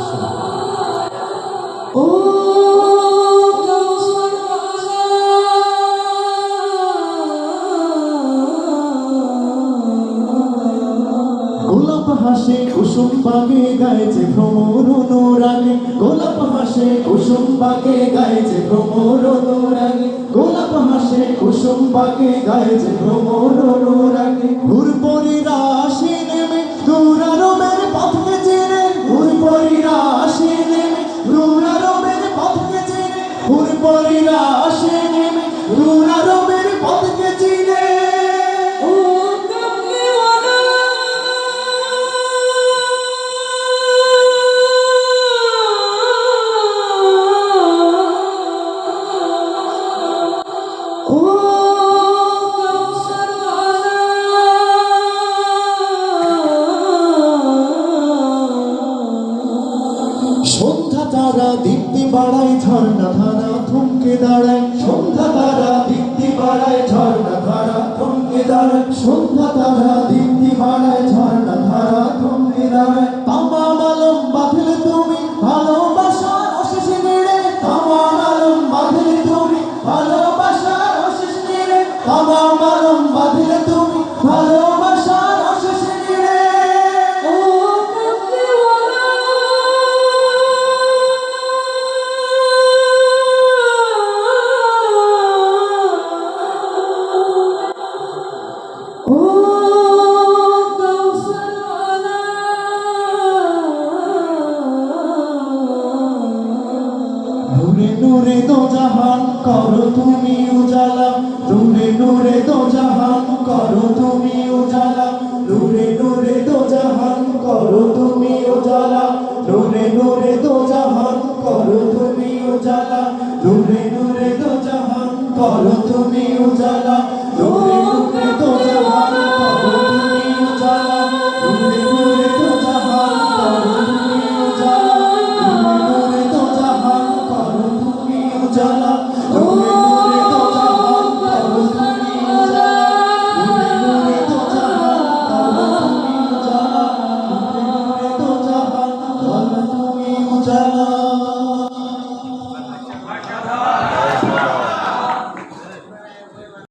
والسلام গোলাপ হাসে কুসুম পাকে গাইছে ভ্রমর অনুরাগে। গোলাপ হাসে কুসুম পাকে গাইছে ভ্রমর অনুরাগে। গোলাপ হাসে কুসুম পাকে গাইছে ভ্রমর অনুরাগে। ঘুরপরিরা সন্ধ্যা তারা দীপ্তি বাড়ায় ঝর্ণা ধারা থমকে দাঁড়ায় সন্ধ্যা তারা দীপ্তি নূরে নূরে দো জাহান করো তুমি উজালা। নূরে নূরে দো জাহান করো তুমি উজালা। নূরে নূরে দো জাহান করো তুমি উজালা। নূরে নূরে দো জাহান করো তুমি উজালা। নূরে নূরে দো জাহান করো তুমি উজালা।